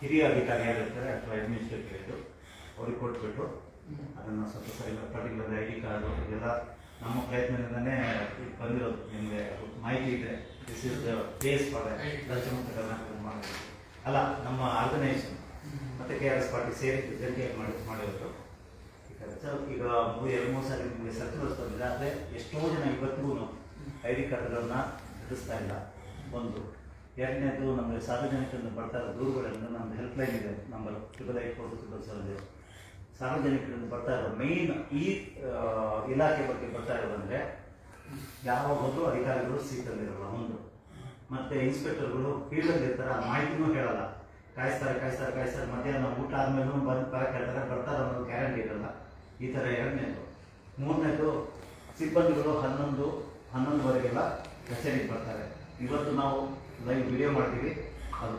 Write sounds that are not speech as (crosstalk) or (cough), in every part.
ಹಿರಿಯ ಅಧಿಕಾರಿ ಯಾರಿರ್ತಾರೆ ಅಥವಾ ಅಡ್ಮಿನಿಸ್ಟ್ರೇಟಿವ್ ಇದು ಅವ್ರಿಗೆ ಕೊಟ್ಬಿಟ್ಟು ಅದನ್ನು ಸ್ವಲ್ಪ ಸರಿ ಪರ್ಟಿಕ್ಯುಲರ್ ಐ ಡಿ ಕಾರ್ಡು ಇದೆಲ್ಲ ನಮ್ಮ ಪ್ರಯತ್ನದಿಂದನೇ ಬಂದಿರೋದು. ನಿಮಗೆ ಮಾಹಿತಿ ಇದೆ. ದಿಸ್ ಇಸ್ ಬೇಸ್ ಫಾರ್ ದಕ್ಷಿಣ ಕರ್ನಾಟಕ ಮಾಡೋದು. ಅಲ್ಲ, ನಮ್ಮ ಆರ್ಗನೈಸೇಷನ್ ಮತ್ತು ಕೆ ಆರ್ ಎಸ್ ಪಾರ್ಟಿ ಸೇರಿ ಜಂಟಿ ಮಾಡಿ, ಮಾಡಿರೋದು. ಈಗ ಮೂರು, ಎರಡು, ಮೂರು ಸಾರಿ ನಿಮಗೆ ಸರ್ಕ್ಯುಲರ್ಸ್ ಬಂದಿದೆ. ಆದರೆ ಎಷ್ಟೋ ಜನ ಇವತ್ತಿಗೂ ಐ ಡಿ ಕಾರ್ಡ್ಗಳನ್ನ ನಡೆಸ್ತಾ ಇಲ್ಲ. ಒಂದು. ಎರಡನೇದು ನಮಗೆ ಸಾರ್ವಜನಿಕರಿಂದ ಬರ್ತಾ ಇರೋ ದೂರುಗಳಿಂದ ನಮ್ಮದು ಹೆಲ್ಪ್ಲೈನ್ ಇದೆ, number triple eight four triple seven ಇದೆ. ಸಾರ್ವಜನಿಕರಿಂದ ಬರ್ತಾ ಇರೋ ಮೇಯ್ನ್ ಈ ಇಲಾಖೆ ಬಗ್ಗೆ ಬರ್ತಾ ಇರೋದಂದರೆ ಯಾವಾಗಲೂ ಅಧಿಕಾರಿಗಳು ಸೀಟಲ್ಲಿರಲ್ಲ ಒಂದು. ಮತ್ತು ಇನ್ಸ್ಪೆಕ್ಟರ್ಗಳು ಫೀಲ್ಡಲ್ಲಿ ಇರ್ತಾರೆ, ಆ ಮಾಹಿತಿನೂ ಹೇಳಲ್ಲ. ಕಾಯಿಸ್ತಾರೆ ಕಾಯಿಸ್ತಾರೆ ಕಾಯಿಸ್ತಾರೆ, ಮಧ್ಯಾಹ್ನ ಊಟ ಆದಮೇಲೂ ಬಂದು ಬರಕ್ಕೆ ಹೇಳ್ತಾರೆ ಬರ್ತಾರೆ ಅನ್ನೋದು ಗ್ಯಾರಂಟಿ ಇರಲ್ಲ. ಈ ಥರ ಎರಡನೇದು. ಮೂರನೇದು, ಸಿಬ್ಬಂದಿಗಳು ಹನ್ನೊಂದು, ಹನ್ನೊಂದುವರೆಗೆಲ್ಲ ಕಚೇರಿಗೆ ಬರ್ತಾರೆ. ಇವತ್ತು ನಾವು ಲೈವ್ ವಿಡಿಯೋ ಮಾಡ್ತೀವಿ. ಅದು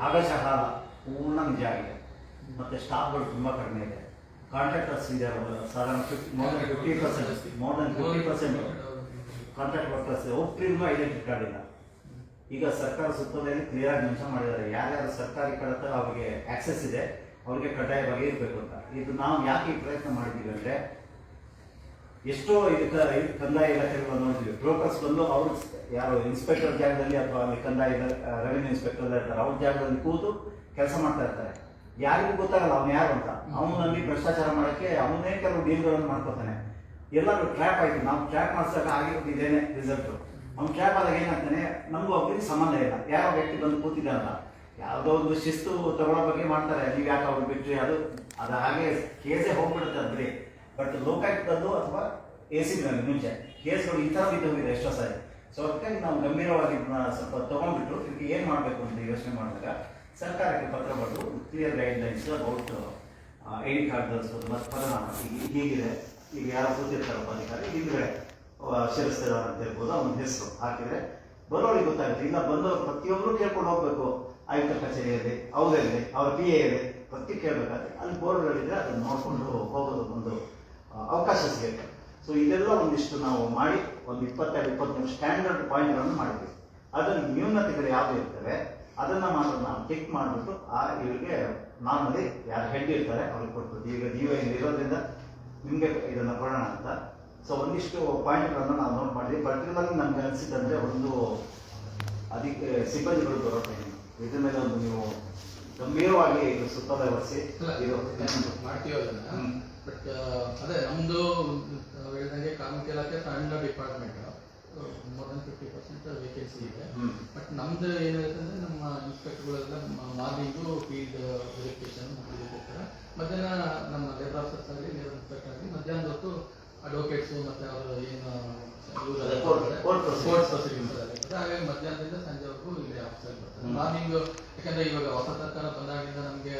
ಭಾಗಶಃ ಅಲ್ಲ, ಪೂರ್ಣ ನಿಜ ಆಗಿದೆ. ಮತ್ತು ಸ್ಟಾಫ್ಗಳು ತುಂಬ ಕಡಿಮೆ ಇದೆ. ಕಾಂಟ್ರಾಕ್ಟರ್ಸ್ ಇದೆ ಸಾಧಾರಣ fifty more than fifty percent more than fifty percent contract workers ಒಬ್ಬರಿಗೂ identity card ಇಲ್ಲ. ಈಗ ಸರ್ಕಾರ ಸುತ್ತೋಲೆಯಲ್ಲಿ ಕ್ಲಿಯರ್ ಆಗಿ ಮೆನ್ಷನ್ ಮಾಡಿದ್ದಾರೆ. ಯಾರ್ಯಾರು ಸರ್ಕಾರಿ ಕಡತ ಅವರಿಗೆ ಆಕ್ಸೆಸ್ ಇದೆ ಅವ್ರಿಗೆ ಕಡ್ಡಾಯವಾಗಿ ಇರಬೇಕು ಅಂತ. ಇದು ನಾವು ಯಾಕೆ ಪ್ರಯತ್ನ ಮಾಡಿದ್ದೀವಿ ಅಂದ್ರೆ ಎಷ್ಟೋ ಇದಕ್ಕೆ ಇದು ಕಂದಾಯ ಇಲಾಖೆಗಳು ನೋಡಿದ್ವಿ. ಬ್ರೋಕರ್ಸ್ ಬಂದು ಅವರು ಯಾರು ಇನ್ಸ್ಪೆಕ್ಟರ್ ಜಾಗದಲ್ಲಿ ಅಥವಾ ಅಲ್ಲಿ ಕಂದಾಯ ರೆವಿನ್ಯೂ ಇನ್ಸ್ಪೆಕ್ಟರ್ ಇರ್ತಾರೆ. ಅವ್ರ ಜಾಗದಲ್ಲಿ ಕೂತು ಕೆಲಸ ಮಾಡ್ತಾ ಇರ್ತಾರೆ. ಯಾರಿಗೂ ಗೊತ್ತಾಗಲ್ಲ ಅವ್ನು ಯಾರು ಅಂತ. ಅವನಲ್ಲಿ ಭ್ರಷ್ಟಾಚಾರ ಮಾಡಕ್ಕೆ ಅವನೇ ಕೆಲವು ಡೀಲ್ಗಳನ್ನು ಮಾಡ್ಕೊತಾನೆ. ಎಲ್ಲರೂ ಟ್ರ್ಯಾಪ್ ಆಯ್ತು. ನಾವು ಟ್ರ್ಯಾಪ್ ಮಾಡ್ಸಕ್ಕೆ ಆಗಿರೋದು ಇದೇನೆ ರಿಸಲ್ಟ್ ಅವ್ನು ಟ್ರ್ಯಾಪ್ ಆದಾಗ ಏನಂತಾನೆ ನಮಗೂ ಅವ್ರಿಗೆ ಸಂಬಂಧ ಇಲ್ಲ. ಯಾವ ವ್ಯಕ್ತಿ ಬಂದು ಕೂತಿದೆ ಅಂತ ಯಾವುದೋ ಒಂದು ಶಿಸ್ತು ತಗೊಳ್ಳೋ ಬಗ್ಗೆ ಮಾಡ್ತಾರೆ. ನೀವು ಯಾಕೆ ಅವ್ರು ಬಿಟ್ರಿ? ಅದು ಅದು ಹಾಗೆ ಕೇಸೇ ಹೋಗ್ಬಿಡುತ್ತೆ ಅಂದ್ರೆ ಬಟ್ ಲೋಕಾಯುಕ್ತದ್ದು ಅಥವಾ ಎ ಸಿ ಬಿನಲ್ಲಿ ಮುಂಚೆ. ಕೇಸ್ಗಳು ಈ ಥರ ಬಿದ್ದೋಗಿದೆ ಎಷ್ಟೋ ಸಾರಿ. ಸೊ ಅದಕ್ಕಾಗಿ ನಾವು ಗಂಭೀರವಾಗಿ ಇದನ್ನ ಸ್ವಲ್ಪ ತಗೊಂಡ್ಬಿಟ್ಟು ಇದಕ್ಕೆ ಏನು ಮಾಡಬೇಕು ಅಂತ ಯೋಚನೆ ಮಾಡಿದಾಗ ಸರ್ಕಾರಕ್ಕೆ ಪತ್ರ ಬರೆದು clear guidelines about I D card ತರಿಸ್ಬೋದು ಮತ್ತು ಪರಿಣಾಮ ಹೀಗಿದೆ. ಈಗ ಯಾರು ಕೂತಿರ್ತಾರಪ್ಪ ಅಧಿಕಾರಿ ಹಿಂದ್ಗಡೆ ಶಿರಸ್ತರ ಅಂತ ಇರ್ಬೋದು ಅವನ ಹೆಸರು ಹಾಕಿದ್ರೆ ಬರೋರಿಗೆ ಗೊತ್ತಾಗುತ್ತೆ. ಇಲ್ಲ, ಬಂದವರು ಪ್ರತಿಯೊಬ್ಬರು ಕೇಳ್ಕೊಂಡು ಹೋಗ್ಬೇಕು. ಆಯುಕ್ತ ಕಚೇರಿಯಲ್ಲಿ ಅವರಲ್ಲಿ ಅವ್ರ ಪಿ ಎಲ್ಲಿ, ಪ್ರತಿ ಕೇಳ್ಬೇಕಾದ್ರೆ ಅಲ್ಲಿ ಬೋರ್ಡ್ಗಳಿದ್ರೆ ಅದನ್ನು ನೋಡ್ಕೊಂಡು ಹೋಗೋದು ಒಂದು ಅವಕಾಶ ಸಿಗುತ್ತೆ ಸೊ ಇದೆಲ್ಲ ಒಂದಿಷ್ಟು ನಾವು ಮಾಡಿ ಒಂದು ಇಪ್ಪತ್ತೆರಡು ಇಪ್ಪತ್ತ್ಮೂರು ಸ್ಟ್ಯಾಂಡರ್ಡ್ ಪಾಯಿಂಟ್ಗಳನ್ನು ಮಾಡಿದ್ವಿ. ಅದನ್ನು ನ್ಯೂನತೆಗಳು ಯಾವ್ದು ಇರ್ತವೆ ಅದನ್ನ ಮಾತ್ರ ನಾವು ಟಿಕ್ ಮಾಡಿಬಿಟ್ಟು ಆ ಇವರಿಗೆ ನಾರ್ಮಲಿ ಯಾರು ಹೆಡ್ ಇರ್ತಾರೆ ಅವ್ರಿಗೆ ಕೊಟ್ಬಿಟ್ಟು ಈಗ ನೀವು ಇರೋದ್ರಿಂದ ನಿಮಗೆ ಇದನ್ನ ಕೊಡೋಣ ಅಂತ. ಸೊ ಒಂದಿಷ್ಟು ಪಾಯಿಂಟ್ಗಳನ್ನು ನಾವು ನೋಟ್ ಮಾಡಿದ್ವಿ. ಪರ್ಟಿಕ್ಯುಲರ್ಲಿ ನಮ್ಗೆ ಅನಿಸಿದಂದ್ರೆ ಒಂದು ಅದಕ್ಕೆ ಸಿಬ್ಬಂದಿಗಳು ಬರೋ ಟೈಮ್ ಇದ್ರ ಮೇಲೆ ಒಂದು ನೀವು ಗಂಭೀರವಾಗಿ ಇದು ಸುತ್ತೋಲೆ ಒರೆಸಿ ಇದು ಮಾಡ್ತೀವಿ. ಬಟ್ ಅದೇ ನಮ್ದು ಹೇಳಿದಂಗೆ ಕಾರ್ಮಿಕ ಇಲಾಖೆ ಸಣ್ಣ department more than fifty percent vacancy ಇದೆ. ಬಟ್ ನಮ್ದು ಏನಾಗುತ್ತೆ ಅಂದ್ರೆ ನಮ್ಮ ಇನ್ಸ್ಪೆಕ್ಟರ್ಗಳೆಲ್ಲ ಮಾರ್ನಿಂಗು ಫೀಲ್ಡ್ ವೆರಿಫಿಕೇಶನ್ ಮುಗಿದಿರ್ತಾರೆ ಮಧ್ಯಾಹ್ನ ನಮ್ಮ ಲೇಬರ್ ಆಫೀಸರ್ಸ್ ಆಗಲಿ ಲೇಬರ್ ಇನ್ಸ್ಪೆಕ್ಟರ್ ಆಗಲಿ ಮಧ್ಯಾಹ್ನದ ಹೊತ್ತು ಅಡ್ವೊಕೇಟ್ಸು ಮತ್ತೆ ಅವರು ಏನು. ಕೋರ್ಟ್ ಪ್ರೊಸೀಡಿಂಗ್ಸ್ ಆಗಿರ್ತದೆ ಹಾಗಾಗಿ ಮಧ್ಯಾಹ್ನದಿಂದ ಸಂಜೆವರೆಗೂ ಇಲ್ಲಿ ಆಫೀಸರ್ ಬರ್ತಾರೆ ಮಾರ್ನಿಂಗ್ ಯಾಕಂದ್ರೆ ಇವಾಗ ಹೊಸ ಸರ್ಕಾರ ಬಂದಾಗಿಂದ ನಮಗೆ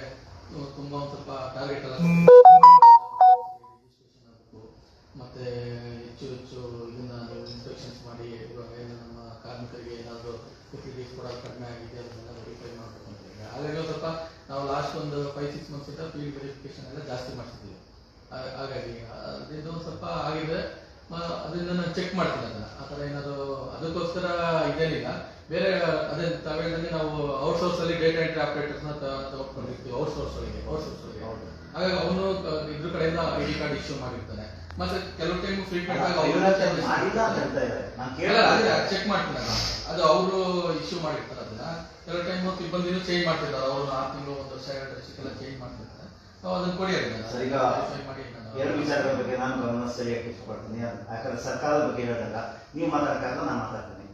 ತುಂಬಾ ಒಂದು ಸ್ವಲ್ಪ ಟಾರ್ಗೆಟ್ ಎಲ್ಲ registration ಆಗ್ಬೇಕು. ಮತ್ತೆ ಹೆಚ್ಚು ಹೆಚ್ಚು ಇದನ್ನ ನೀವು ಇನ್ಸ್ಪೆಕ್ಷನ್ಸ್ ಮಾಡಿ ಇವಾಗ ಏನು ನಮ್ಮ ಕಾರ್ಮಿಕರಿಗೆ ಏನಾದರೂ ಫೆಸಿಲಿಟೀಸ್ ಕೊಡೋದು ಕಡಿಮೆ ಆಗಿದೆ ಅದನ್ನೆಲ್ಲ ವೆರಿಫೈ ಮಾಡಬೇಕು ಅಂತ ಹೇಳಿ ಸ್ವಲ್ಪ ನಾವು ಲಾಸ್ಟ್ ಒಂದು ಫೈವ್ ಸಿಕ್ಸ್ ಮಂತ್ಸ್ ಇಂದ ಫೀಲ್ಡ್ ವೆರಿಫಿಕೇಶನ್ ಎಲ್ಲ ಜಾಸ್ತಿ ಮಾಡ್ತಿದ್ದೀವಿ. ಹಾಗಾಗಿ ಅದ್ರಿಂದ ಒಂದು ಸ್ವಲ್ಪ ಆಗಿದೆ. ಅದರಿಂದ ನಾನು ಚೆಕ್ ಮಾಡ್ತೀನಿ ಅದನ್ನ. ಆ ಥರ ಏನಾದರೂ ಅದಕ್ಕೋಸ್ಕರ ಇದೇನಿಲ್ಲ. ಬೇರೆ ಅದೇ ತಗೊಂಡಲ್ಲಿ ನಾವು ಔಟ್ಸೋರ್ಸ್ ಅಲ್ಲಿ ಡೇಟಾ ಎಂಟ್ರಿ ಆಪರೇಟರ್ಸ್ನ ತಗೊಂಡ್ಕೊಂಡಿರ್ತೀವಿ ಔಟ್ಸೋರ್ಸ್ ಒಳಗೆ ಔಟ್ಸೋರ್ಸ್ ಒಳಗೆ. ಹಾಗಾಗಿ ಅವನು ಇದ್ರ ಕಡೆಯಿಂದ ಐ ಡಿ ಕಾರ್ಡ್ ಇಶ್ಯೂ ಮಾಡಿರ್ತಾನೆ. ಮತ್ತೆ ಕೆಲವು ಟೈಮ್ ಫ್ರೀಕ್ವೆಂಟ್ ಆಗಿ ಮಾಡಿಲ್ಲ ಅಂತ ಹೇಳ್ತಾ ಇದ್ದಾರೆ. ನಾನು ಕೇಳಿಲ್ಲ ಚೆಕ್ ಮಾಡ್ತೀನಿ ನಾನು. ಅದು ಅವರು ಇಶ್ಯೂ ಮಾಡಿರ್ತಾರೆ ಅದನ್ನ. ಕೆಲವು ಟೈಮ್ ಸಿಬ್ಬಂದಿನೂ ಚೇಂಜ್ ಮಾಡ್ತಿರ್ತಾರೆ ಅವರು ಆರು ತಿಂಗಳು ಒಂದು ವರ್ಷ ಎರಡು ವರ್ಷಕ್ಕೆಲ್ಲ ಚೇಂಜ್ ಮಾಡ್ತಿರ್ತಾರೆ ನಾವು ಅದನ್ನ ಕೊಡಿ ಸರ್, ಈಗ ಮಾಡಿ ಎರಡು ವಿಚಾರಗಳ ಬಗ್ಗೆ ನಾನು ಗಮನ ಸರಿಯಾಗಿ ಇಷ್ಟಪಡ್ತೀನಿ. ಯಾಕಂದ್ರೆ ಸರ್ಕಾರದ ಬಗ್ಗೆ ಹೇಳಿದಾಗ ನೀವು ಮಾತಾಡಕ್ಕಾಗಲ್ಲ ನಾನು ಮಾತಾಡ್ತೀನಿ.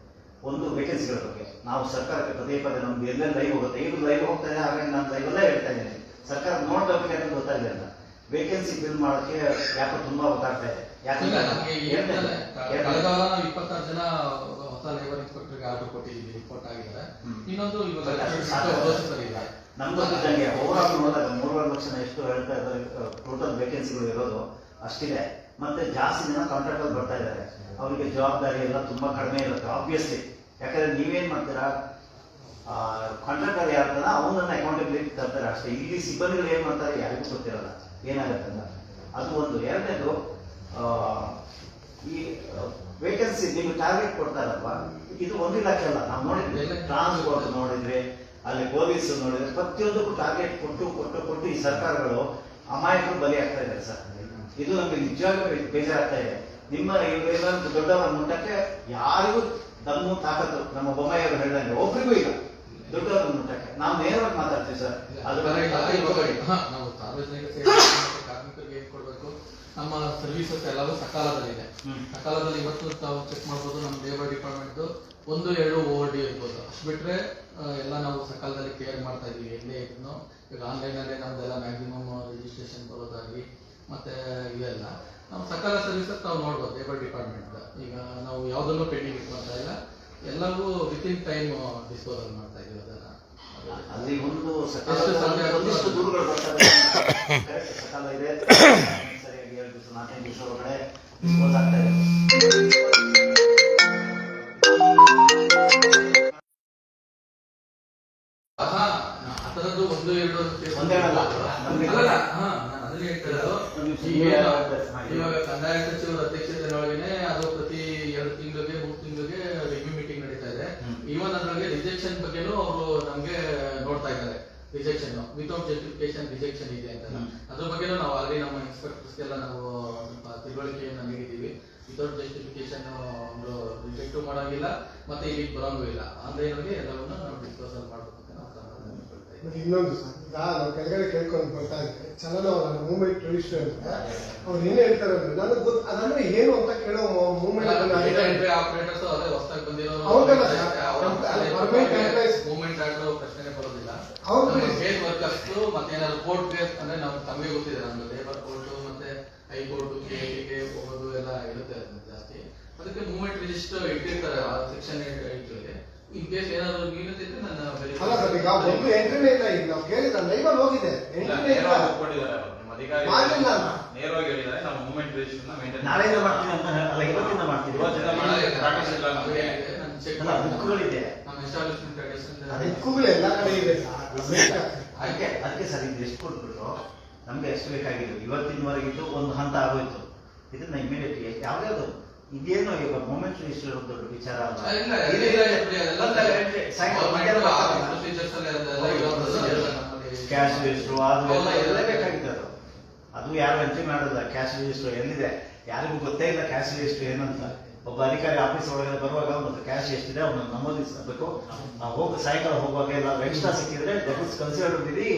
ಒಂದು ವೇಕೆನ್ಸಿಗಳ ಬಗ್ಗೆ. ನಾವು ಸರ್ಕಾರಕ್ಕೆ ಪದೇ ಪದೇ ನಮ್ದು ಎಲ್ಲೆಲ್ಲಿ ಲೈವ್ ಹೋಗುತ್ತೆ? ಇದು ಲೈವ್ ಹೋಗ್ತಾ ಇದೆ ಹಾಗಾಗಿ ನಾನು ಲೈವ್ ಎಲ್ಲ ಹೇಳ್ತಾ ಇದ್ದೀನಿ. ಸರ್ಕಾರ ನೋಡ್ಬೇಕು ಯಾಕಂದ್ರೆ ಗೊತ್ತಾಗಿದೆ ಅಂತ ವೇಕೆನ್ಸಿ ಫಿಲ್ ಮಾಡೋಕ್ಕೆ ಯಾಕೋ ತುಂಬಾ ಗೊತ್ತಾಗ್ತಾ ಇದೆ. ಇಲ್ಲ, ನಮ್ಗೆ ಎರಡನೇದು- ಏನಿಲ್ಲ, ಕಳೆದ ವಾರ ನಾವು ಇಪ್ಪತ್ತಾರು ಜನ ಹೊಸ ಲೇಬರ್ ಇನ್ಸ್ಪೆಕ್ಟರ್ಗೆ ಆರ್ಡರ್ ಕೊಟ್ಟಿದ್ದೀವಿ ರಿಪೋರ್ಟ್ ಆಗಿದ್ದಾರೆ. ಹ್ಮ್. ಇನ್ನೊಂದು ಇವಾಗ ಅದು ಸಾಕು ಇದೆ. ಓವರಾಲ್ ನೋಡಿದಾಗ ಮೂರುವರೆ ಲಕ್ಷ ಎಷ್ಟು ಹೇಳ್ತಾ ಇದ್ದಾರೆ ಟೋಟಲ್ ವೇಕೆನ್ಸಿಗಳು ಇರೋದು. ಅಷ್ಟಿದೆ. ಮತ್ತೆ ಜಾಸ್ತಿ ಜನ ಕಾಂಟ್ರಾಕ್ಟ್ ಅಲ್ಲಿ ಬರ್ತಾ ಇದ್ದಾರೆ. ಅವರಿಗೆ ಜವಾಬ್ದಾರಿ ಎಲ್ಲ ತುಂಬಾ ಕಡಿಮೆ ಇರುತ್ತೆ ಆಬ್ವಿಯಸ್ಲಿ ಯಾಕಂದ್ರೆ ನೀವೇನ್ ಮಾಡ್ತೀರಾ? ಕಾಂಟ್ರಾಕ್ಟರ್ ಯಾರ ಅವನನ್ನ ಅಕೌಂಟಬಿಲಿಟಿ ತರ್ತಾರೆ ಅಷ್ಟೇ. ಇಲ್ಲಿ ಸಿಬ್ಬಂದಿಗಳು ಏನ್ ಮಾಡ್ತಾರೆ ಯಾರಿಗೂ ಗೊತ್ತಿರಲ್ಲ. ಏನಾಗುತ್ತೆ ಅಂತ ಅದು ಒಂದು ಎರಡನೇದು ಈ ವೇಕೆನ್ಸಿ ನಿಮ್ಗೆ ಟಾರ್ಗೆಟ್ ಕೊಡ್ತಾರಲ್ವಾ? ಇದು ಒಂದು ಇಲಾಖೆ ಅಲ್ಲ ನಾವು ನೋಡಿದ್ರೆ ಟ್ರಾನ್ಸ್ಪೋರ್ಟ್ ನೋಡಿದ್ರೆ ಅಲ್ಲಿ ಪೊಲೀಸ್ ನೋಡಿದ್ರೆ ಪ್ರತಿಯೊಂದಕ್ಕೂ ಟಾರ್ಗೆಟ್ ಕೊಟ್ಟು ಕೊಟ್ಟು ಕೊಟ್ಟು ಈ ಸರ್ಕಾರಗಳು ಅಮಾಯಕರು ಬಲಿ ಆಗ್ತಾ ಇದ್ದಾರೆ ಸರ್. ಇದು ನಮಗೆ ನಿಜವಾಗ್ಲೂ ಬೇಜಾರಾಗ್ತಾ ಇದೆ. ನಿಮ್ಮ ಇವರೆಲ್ಲರೂ ದೊಡ್ಡವರ ಮುಟ್ಟಕ್ಕೆ ಯಾರಿಗೂ ದಮ್ಮು ತಾಕತ್ತು ನಮ್ಮ ಬೊಮ್ಮಾಯಿಯವರು ಹೇಳಿದಂಗೆ ಒಬ್ರಿಗೂ ಇಲ್ಲ. ದೊಡ್ಡವರ ಮುಟ್ಟಕ್ಕೆ ನಾವು ನೇರವಾಗಿ ಮಾತಾಡ್ತೀವಿ ಸರ್. ಅದ್ರ ಬಗ್ಗೆ ಇವಾಗ ತಪ್ಪು ಹಾ, ನಾವು ಸಾರ್ವಜನಿಕ ಸೇವೆ ಮತ್ತು ಕಾರ್ಮಿಕರಿಗೆ ಏನ್ ಕೊಡ್ಬೇಕು ನಮ್ಮ ಸರ್ವಿಸಸ್ ಎಲ್ಲವೂ ಸಕಾಲದಲ್ಲಿದೆ. ಸಕಾಲದಲ್ಲಿ ಇವತ್ತು ತಾವು ಚೆಕ್ ಮಾಡ್ಬೋದು ನಮ್ಮ ಲೇಬರ್ ಡಿಪಾರ್ಟ್ಮೆಂಟ್ ಒಂದು ಎರಡು ಓವರ್ ಡಿ ಇರ್ಬೋದು. ಅಷ್ಟು ಬಿಟ್ಟರೆ ಎಲ್ಲ ನಾವು ಸಕಾಲದಲ್ಲಿ ಕೇರ್ ಮಾಡ್ತಾ ಇದೀವಿ ಎಲ್ಲೇ ಇದ್ನು ಈಗ ಆನ್ಲೈನ್ ಅಲ್ಲೇ ನಮ್ದೆಲ್ಲ ಮ್ಯಾಕ್ಸಿಮಮ್ ರಿಜಿಸ್ಟ್ರೇಷನ್ ಬರೋದಾಗ್ಲಿ ಮತ್ತೆ ಇವೆಲ್ಲ. ನಾವು ಸಕಾಲ ಸರ್ವಿಸಸ್ ನಾವು ನೋಡ್ಬೋದು ಲೇಬರ್ ಡಿಪಾರ್ಟ್ಮೆಂಟ್ ಈಗ ನಾವು ಯಾವುದನ್ನು ಪೆಂಡಿಂಗ್ ಇಟ್ಕೊಳ್ತಾ ಇಲ್ಲ. ಎಲ್ಲವೂ ವಿತಿನ್ ಟೈಮ್ ಡಿಸ್ಪೋಸಲ್ ಮಾಡ್ತಾ ಇದೀವಿ ಅದನ್ನ ಅಲ್ಲಿ ಒಂದು ಸಕಾಲ ದೂರುಗಳು (coughs) ಸಕಾಲ ಇದೆ. (coughs) ನಾಲ್ಕೈದು ದಿವಸ ಒಳಗಡೆ ಡಿಸ್ಪೋಸ್ ಆಗ್ತಾ ಇದೆ ಒಂದು ಎರಡು ಒಂದೇನಲ್ಲ ಒಂದೆರಡಲ್ಲ. ನಮ್ಗೆ ಹಾ, ನಾನು ಅದನ್ನೇ ಹೇಳ್ತಾ ಇರೋದು. ಒಂದು ನಿಮಿಷ. ಈಗ ಏನು, ಹಾ, ಇವಾಗ ಕಂದಾಯ ಸಚಿವರ ಅಧ್ಯಕ್ಷತೆಯೊಳಗೇನೆ ಅದು ಪ್ರತಿ ಎರಡು ತಿಂಗಳಿಗೆ ಮೂರು ತಿಂಗಳಿಗೆ ರಿವ್ಯೂ ಮೀಟಿಂಗ್ ನಡೀತಾ ಇದೆ. ಈವನ್ ಅದ್ರಲ್ಲಿ ರಿಜೆಕ್ಷನ್ ಬಗ್ಗೆನೂ ಅವರು ನಮ್ಗೆ ನೋಡ್ತಾ ಇದ್ದಾರೆ ರಿಜೆಕ್ಷನ್ ವಿತೌಟ್ ಜಸ್ಟಿಫಿಕೇಶನ್ ರಿಜೆಕ್ಷನ್ ಇದೆ ಅಂತ. ಅದ್ರ ಬಗ್ಗೆ ನಾವು ಆಲ್ರೆಡಿ ನಮ್ಮ ಇನ್ಸ್ಪೆಕ್ಟರ್ಸ್ ಎಲ್ಲ ನಾವು ಸ್ವಲ್ಪ ತಿಳುವಳಿಕೆಯನ್ನು ನೀಡಿದ್ದೀವಿ. ವಿತೌಟ್ ಜಸ್ಟಿಫಿಕೇಶನ್ ಒಂದು ರಿಜೆಕ್ಟ್ ಮಾಡೋಂಗಿಲ್ಲ ಮತ್ತೆ ಇಲ್ಲಿ ಬರೋಂಗೂ ಇಲ್ಲ. ಆನ್ಲೈನ್ ಅಲ್ಲಿ ಎಲ್ಲವನ್ನೂ ನಾವು ಡಿಸ್ಪೋಸಲ್ ಮಾಡಬೇಕು ಅಂತ ನಾವು ಇನ್ನೊಂದು ಸರ್ ಈಗ ನಾವು ಕೆಳಗಡೆ ಕೇಳ್ಕೊಂಡು ಬರ್ತಾ ಇದ್ದೆ. ಚಲನವಲನ ಮುಂಬೈ ಅಂತ. ಅವ್ರು ಏನ್ ಹೇಳ್ತಾರೆ ಅಂದ್ರೆ ನನಗೆ ಗೊತ್ತು ಅದಂದ್ರೆ ಏನು ಅಂತ ಕೇಳೋ ಮೂವ್ಮೆಂಟ್ ಆಪರೇಟರ್ಸ್ ಅದೇ ಹೊಸದಾಗಿ ಬಂದಿರೋ ಹೌದಲ್ಲ ಸರ್? ಅಲ್ಲಿ permanent employees- ಮೂವ್ಮೆಂಟ್ ಆಡೋ ಪ್ರಶ್ನೆ ಬರೋದಿಲ್ಲ ವರ್ಕರ್ಸ್ ಮತ್ತೆ ಏನಾದ್ರು ಕೋರ್ಟ್ ಕೇಸ್ ಅಂದ್ರೆ ನಾವು ತಮಗೆ ಗೊತ್ತಿದೆ. ನಮ್ದು ಲೇಬರ್ ಕೋರ್ಟ್ ಮತ್ತೆ ಹೈಕೋರ್ಟ್ ಕೆ ಹೋಗೋದು ಎಲ್ಲ ಇರುತ್ತೆ ಜಾಸ್ತಿ. ಅದಕ್ಕೆ ಮೂವ್ಮೆಂಟ್ ರಿಜಿಸ್ಟರ್ ಇಟ್ಟಿರ್ತಾರೆ ಆ ಸೆಕ್ಷನ್ ಇಟ್ಟಿದೆ ಇನ್ ಕೇಸ್ ಏನಾದ್ರು ನೀಡುತ್ತಿದ್ರೆ ನನ್ನ ಅಲ್ಲ ಸರ್ ಈಗ ಒಂದು ಎಂಟ್ರಿನೇ ಇಲ್ಲ ಈಗ ನಾವು ಕೇಳಿದ ಲೈವಲ್ಲಿ ಹೋಗಿದೆ ಎಂಟ್ರಿನೇ ಇಲ್ಲ ಅಧಿಕಾರಿ ಮಾಡಿಲ್ಲ ಅಲ್ಲ. ನೇರವಾಗಿ ಹೇಳಿದ್ದಾರೆ ನಾವು ಮೂವ್ಮೆಂಟ್ ರಿಜಿಸ್ಟರ್ನ ಮೇಂಟೈನ್ ನಾಳೆಯಿಂದ ಮಾಡ್ತೀನಿ ಅಂತ ಅಲ್ಲ ಇವತ್ತಿಂದ ಮಾಡ್ತೀನಿ. ಇವತ್ತಿಂದ ಮಾಡಿ. practice ಇಲ್ಲ ನಮಗೆ. ಅಲ್ಲ ಬುಕ್ಗಳಿದೆ ನಮ್ಮ ಎಸ್ಟಾಬ್ಲಿಷ್ಮೆಂಟ್ ಅದು ಬುಕ್ಕುಗಳು ಎಲ್ಲ ಕಡೆ ಇದೆ ಸರ್. ಅದಕ್ಕೆ ಅದಕ್ಕೆ ಸರ್ ಇದು ಎಷ್ಟು ಕೊಟ್ಬಿಟ್ಟು ನಮ್ಗೆ ಎಷ್ಟು ಬೇಕಾಗಿದ್ದು ಇವತ್ತಿನವರೆಗಿದ್ದು ಒಂದು ಹಂತ ಆಗೋಯ್ತು. ಇದನ್ನ ಇಮಿಡಿಯೇಟ್ ಯಾವ್ದಾದ್ರು ಇದೇನು ಇವಾಗ ಮೊಮೆಂಟ್ ಇಷ್ಟು ದೊಡ್ಡ ವಿಚಾರ. ಕ್ಯಾಶ್ ರಿಜಿಸ್ಟ್ರು ಅದು ಎಲ್ಲ ಎಲ್ಲ ಬೇಕಾಗಿದೆ ಅದು. ಅದು ಯಾರು ಎಂಟ್ರಿ ಮಾಡಲ್ಲ ಕ್ಯಾಶ್ ರಿಜಿಸ್ಟ್ರು ಎಲ್ಲಿದೆ? ಯಾರಿಗೂ ಗೊತ್ತೇ ಇಲ್ಲ ಕ್ಯಾಶ್ ರಿಜಿಸ್ಟ್ರು ಏನಂತ. ಒಬ್ಬ ಅಧಿಕಾರಿ ಆಫೀಸ್ ಒಳಗಡೆ ಬರುವಾಗ ಒಂದು ಕ್ಯಾಶ್ ಎಷ್ಟಿದೆ ಅವನು ನಮೂದಿಸಬೇಕು ಹೋಗಿ ಸಾಯಂಕಾಲ ಹೋಗುವಾಗ ಎಲ್ಲ ಎಕ್ಸ್ಟ್ರಾ ಸಿಕ್ಕಿದ್ರೆ that is considered with the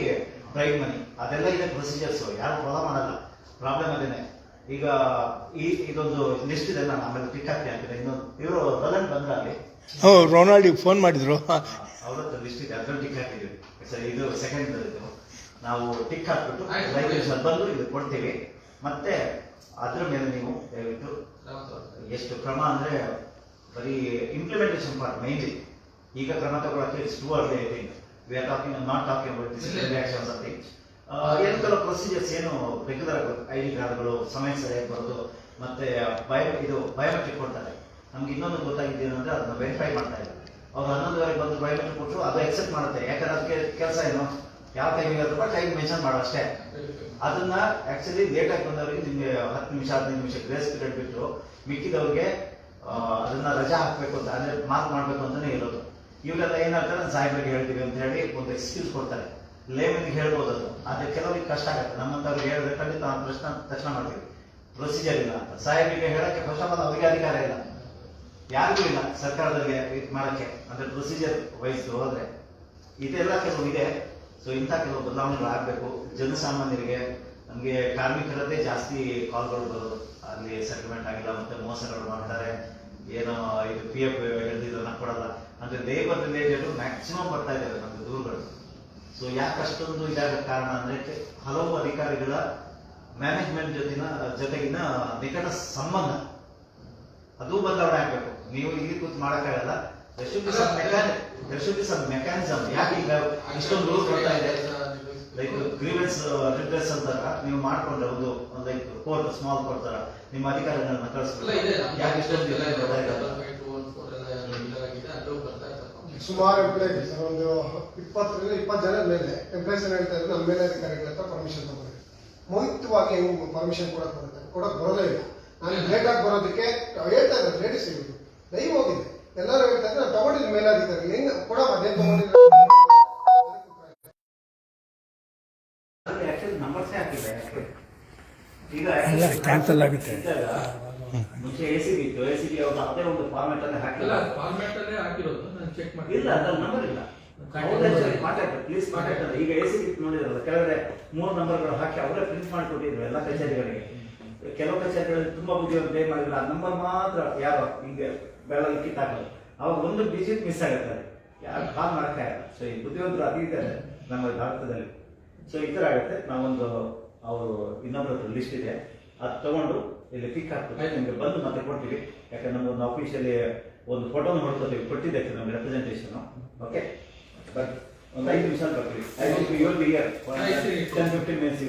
prime money ಅದೆಲ್ಲ ಇದೆ ಪ್ರೊಸೀಜರ್ಸ್ ಯಾರು ಫಾಲೋ ಮಾಡಲ್ಲ. ಪ್ರಾಬ್ಲಮ್ ಅದೇನೆ. ಈಗ ಈ ಇದೊಂದು ಲಿಸ್ಟ್ ಇದೆ ನಾನು ಆಮೇಲೆ ಪಿಕ್ ಹಾಕಿ ಹಾಕಿದೆ ಇನ್ನೊಂದು. ಇವರು ರೋಲನ್ ಬಂದ್ರ ಅಲ್ಲಿ ರೊನಾಲ್ಡ್ ರೊನಾಲ್ಡಿಗೆ ಫೋನ್ ಮಾಡಿದ್ರು. ಅವ್ರ ಹತ್ರ ಲಿಸ್ಟ್ ಇದೆ. ಅದ್ರಲ್ಲಿ ಟಿಕ್ ಹಾಕಿದ್ವಿ ಸರ್ ಇದು ಸೆಕೆಂಡ್ ಇದು. ನಾವು ಟಿಕ್ ಹಾಕ್ಬಿಟ್ಟು ಬಂದು ಇದು ಕೊಡ್ತೀವಿ. ಮತ್ತೆ ಅದ್ರ ಮೇಲೆ ನೀವು ಎಷ್ಟು ಕ್ರಮ ಅಂದರೆ ಬರೀ ಇಂಪ್ಲಿಮೆಂಟೇಷನ್ ಪಾರ್ಟ್ ಮೇನ್ಲಿ ಈಗ ಕ್ರಮ ತಗೊಳಕ್ಕೆ it's too early I think we are talking not talking about disciplinary action something ಏನು ಕೆಲವು ಪ್ರೊಸೀಜರ್ಸ್ ಏನು ರೆಗ್ಯುಲರ್ ಐ ಡಿ ಕಾರ್ಡ್ಗಳು ಸಮಯ ಸರಿಯಾಗಿ ಬರೋದು ಮತ್ತೆ ಬಯೋ ಇದು ಬಯೋಮೆಟ್ರಿಕ್ ಕೊಡ್ತಾರೆ. ನಮ್ಗೆ ಇನ್ನೊಂದು ಗೊತ್ತಾಗಿದ್ದು ಅಂದರೆ ಅದನ್ನ ವೆರಿಫೈ ಮಾಡ್ತಾ ಇಲ್ಲ ಅವ್ರು ಹನ್ನೊಂದುವರೆಗೆ ಬಂದು ಬಯೋಮೆಟ್ರಿಕ್ ಕೊಟ್ಟರು ಅದು ಎಕ್ಸೆಪ್ಟ್ ಮಾಡುತ್ತೆ. ಯಾಕಂದ್ರೆ ಅದಕ್ಕೆ ಕೆಲಸ ಏನು? ಯಾವ ಟೈಮಿಗೆ ಅದ್ರ ಟೈಮ್ ಮೆನ್ಷನ್ ಮಾಡೋ ಅಷ್ಟೇ. ಅದನ್ನ ಆಕ್ಚುಲಿ ಲೇಟಾಗಿ ಆಗಿ ಬಂದವರಿಗೆ ನಿಮಗೆ ಹತ್ತು ನಿಮಿಷ ಹದಿನೈದು ನಿಮಿಷ ಗ್ರೇಸ್ ಪೀರಿಯಡ್ ಬಿಟ್ಟು ಮಿಕ್ಕಿದವ್ರಿಗೆ ಅದನ್ನ ರಜಾ ಹಾಕ್ಬೇಕು ಅಂತ, ಅಂದ್ರೆ ಮಾರ್ಕ್ ಮಾಡ್ಬೇಕು ಅಂತಾನೆ ಇರೋದು. ಇವರೆಲ್ಲ ಏನಾಗ್ತಾರೆ ನಾನು ಸಾಹೇಬರಿಗೆ ಹೇಳ್ತೀವಿ ಅಂತ ಹೇಳಿ ಒಂದು ಎಕ್ಸ್ಕ್ಯೂಸ್ ಕೊಡ್ತಾರೆ. ಲೇಮನ್ಗೆ ಹೇಳ್ಬೋದು ಅದು. ಆದ್ರೆ ಕೆಲವರಿಗೆ ಕಷ್ಟ ಆಗುತ್ತೆ. ನಮ್ಮಂತವ್ರಿಗೆ ಹೇಳಿದ್ರೆ ಖಂಡಿತ ನಾವು ಪ್ರಶ್ನೆ ತಕ್ಷಣ ಮಾಡ್ತೀವಿ. ಪ್ರೊಸೀಜರ್ ಇಲ್ಲ ಅಂತ. ಸಾಹೇಬರಿಗೆ ಹೇಳಕ್ಕೆ ಫಸ್ಟ್ ಆಫ್ ಆಲ್ ಅವರಿಗೆ ಅಧಿಕಾರ ಇಲ್ಲ. ಯಾರಿಗೂ ಇಲ್ಲ ಸರ್ಕಾರದವರಿಗೆ ಇದು ಮಾಡಕ್ಕೆ. ಅಂದ್ರೆ ಪ್ರೊಸೀಜರ್ ವೈಸ್ ಹೋದ್ರೆ. ಇದೆಲ್ಲ ಕೆಲವು ಇದೆ ಸೊ ಇಂಥ ಕೆಲವು ಬದಲಾವಣೆಗಳು ಆಗಬೇಕು ಜನಸಾಮಾನ್ಯರಿಗೆ ನಮಗೆ ಕಾರ್ಮಿಕರದ್ದೇ ಜಾಸ್ತಿ ಕಾಲ್ಗಳು ಬರೋದು. ಅಲ್ಲಿ ಸೆಟಲ್ಮೆಂಟ್ ಆಗಿಲ್ಲ ಮತ್ತೆ ಮೋಸಗಳು ಮಾಡ್ತಾರೆ. ಏನೋ ಇದು ಪಿ ಎಫ್ ಇದನ್ನ ಕೊಡಲ್ಲ. ಅಂದ್ರೆ ಲೇಬರ್ ರಿಲೇಟೆಡ್ ಮ್ಯಾಕ್ಸಿಮಮ್ ಬರ್ತಾ ಇದ್ದಾರೆ ನಮ್ಗೆ ದೂರುಗಳು. ಸೊ ಯಾಕೆ ಅಷ್ಟೊಂದು ಇದಾಗ ಕಾರಣ ಅಂದ್ರೆ ಹಲವು ಅಧಿಕಾರಿಗಳ ಮ್ಯಾನೇಜ್ಮೆಂಟ್ ಜೊತೆನ, ಜೊತೆಗಿನ ನಿಕಟ ಸಂಬಂಧ. ಅದು ಬದಲಾವಣೆ ಆಗ್ಬೇಕು. ನೀವು ಇಲ್ಲಿ ಕೂತ್ ಮಾಡಕ್ಕಾಗಲ್ಲ ಮೆಕ್ಯಾನಿಸಮ್ mechanism. ಯಾಕೆ ಈಗ ಇಷ್ಟೊಂದು ರೂಲ್ ಬರ್ತಾ ಇದೆ? ಲೈಕ್ ಗ್ರೀವೆನ್ಸ್ ರಿಪ್ಲೇಸ್ ಅಂತಾರ ನೀವು ಮಾಡ್ಕೊಂಡ್ರೆ ಒಂದು ಲೈಕ್ ಕೋರ್ಟ್ ಸ್ಮಾಲ್ ಕೋರ್ಟ್ ತರ ನಿಮ್ಮ ಅಧಿಕಾರಿಗಳನ್ನ ಕಳಿಸ್ಬೇಕು ಇದೆ ಯಾಕೆ ಇಷ್ಟೊಂದು ಎಲ್ಲ ಸುಮಾರು ಎಂಪ್ಲಾಯ್ ಸರ್ ಒಂದು ಇಪ್ಪತ್ತರಿಂದ ಇಪ್ಪತ್ತು ಜನ ಮೇಲೆ ಎಂಪ್ಲಾಯ್ಸ್ ಏನ್ ಹೇಳ್ತಾ ಇದ್ರು ನಮ್ಮ ಮೇಲಧಿಕಾರಿಗಳ ಹತ್ರ ಪರ್ಮಿಷನ್ ತಗೊಂಡಿದೆ ಮೌಕ್ತವಾಗಿ ಹೆಂಗ್ ಪರ್ಮಿಷನ್ ಕೊಡಕ್ ಬರುತ್ತೆ? ಕೊಡಕ್ ಬರೋದೇ ಇಲ್ಲ. ನಾನು ಲೇಟ್ ಆಗಿ ಬರೋದಕ್ಕೆ ಹೇಳ್ತಾ ಇದ್ದಾರೆ ಲೇಡೀಸ್ ಇರೋದು. ದೈವ ಹೋಗಿದೆ ಎಲ್ಲರೂ ಹೇಳ್ತಾ ಇದ್ರೆ ನಾನು ತಗೊಂಡಿದ್ದು ಮೇಲಾಧಿಕಾರಿ ಹೆಂಗ್ ಕೊಡ ಅದೇ ತಗೊಂಡಿಲ್ಲ ಈಗ ಅಲ್ಲ, ಆಗುತ್ತೆ. ಮುಂಚೆ ಎ ಸಿ ಬಿ ಇತ್ತು. ಎ ಸಿ ಬಿ ಅವರು ಅದೇ ಒಂದು ಫಾರ್ಮೆಟ್ ಅಲ್ಲಿ ಹಾಕಿಲ್ಲ ಫಾರ್ಮೆಟ್ ಅಲ್ಲೇ ಹಾಕಿರೋದು. ನಾನು ಚೆಕ್ ಮಾಡಿ ಇಲ್ಲ ಅದ್ರಲ್ಲಿ ನಂಬರ್ ಇಲ್ಲ. ಕಾಂಟ್ಯಾಕ್ಟ್ ಪ್ಲೀಸ್ ಕಾಂಟ್ಯಾಕ್ಟ್ ಅಲ್ಲ. ಈಗ ಎ ಸಿ ಬಿ ನೋಡಿದ್ರಲ್ಲ ಕೆಳಗಡೆ ಮೂರು ನಂಬರ್ಗಳು ಹಾಕಿ ಅವರೇ ಪ್ರಿಂಟ್ ಮಾಡಿ ಕೊಟ್ಟಿದ್ರು ಎಲ್ಲ ಕಚೇರಿಗಳಿಗೆ. ಕೆಲವು ಕಚೇರಿಗಳಲ್ಲಿ ತುಂಬಾ ಬುದ್ಧಿವಂತ ಏನ್ ಮಾಡಿಲ್ಲ. ಆ ನಂಬರ್ ಮಾತ್ರ ಯಾರು ಹಿಂಗೆ ಬೆಳಗ್ಗೆ ಕಿತ್ತಾಕಲ್ಲ ಅವಾಗ ಒಂದು ಡಿಜಿಟ್ ಮಿಸ್ ಆಗುತ್ತೆ ಯಾರು ಕಾಲ್ ಮಾಡಕ್ಕಾಗಲ್ಲ ಸೊ ಈ ಬುದ್ಧಿವಂತರು ಅತಿ ಇದ್ದಾರೆ ನಮ್ಮ ಭಾರತದಲ್ಲಿ. ಸೊ ಈ ಥರ ಆಗುತ್ತೆ. ನಾವೊಂದು ಅವರು ಇನ್ನೊಬ್ಬರ ಹತ್ರ ಲಿಸ್ಟ್ ಇದೆ. ಅದು ತಗೊಂಡು ಇಲ್ಲಿ ಪಿಕ್ ಹಾಕ್ಬಿಟ್ಟು ನಿಮಗೆ ಬಂದು ಮತ್ತೆ ಕೊಡ್ತೀವಿ. ಯಾಕಂದ್ರೆ ನಮ್ಮೊಂದು ಆಫೀಸಲ್ಲಿ ಒಂದು ಫೋಟೋನ ಹೊಡ್ಕೊತೀವಿ ಕೊಟ್ಟಿದ್ದೆ ನಮ್ಗೆ ರೆಪ್ರೆಸೆಂಟೇಷನ್ ಓಕೆ ಬಟ್ ಒಂದು ಐದು ನಿಮಿಷ ಬರ್ತೀವಿ. ಐದು ಆಯ್ತು. Ten fifteen minutes